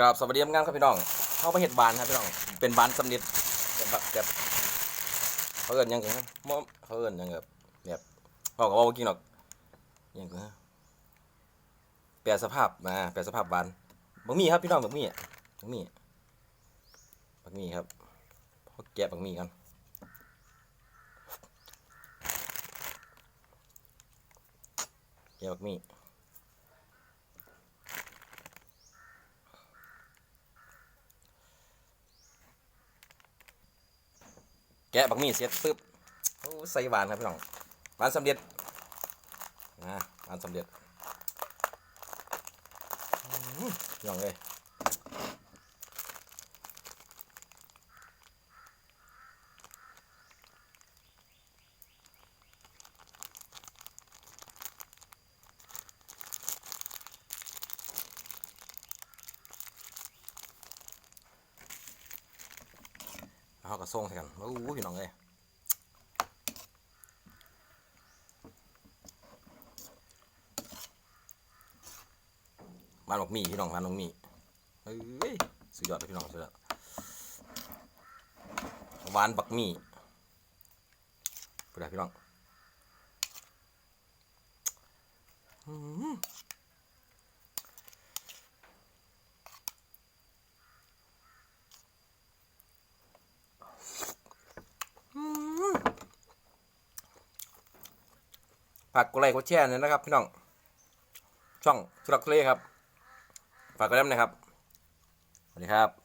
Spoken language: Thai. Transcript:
กราบสวัสดีงามครับพี่น้องเข้าไปเห็ดบานครับพี่น้อง เป็นบานสำลิดแบบแบบเขาเอินยังไงนะมเขาเอินยังแบบแบบบอกกับว่าบ่กินหรอกยังไงแปลสภาพมาแปลสภาพบานบักมี่ครับพี่น้องบักมี่บักมี่บักมี่ครับเขาแกะบักมี่กันแกะบักมี่ แกะบักมี่เสร็จปึ๊บโอ้ใส่หวานครับพี่น้องหวานสำเร็จนะหวานสำเร็จพี่น้องเลย เอากระส่งใส่กันโอ้โหพี่น้องเลยบ้านบักมี่พี่น้องบ้านบักหมี่เอ้ยสุดยอดเลยพี่น้องสุดยอดหวานบักมี่พูดได้พี่น้องอื้อหือ ฝากกดไลค์กดแชร์น่นะครับ พี่น้อง ช่องทุรักทุเลครับ ฝากกดไลค์นะครับ สวัสดีครับ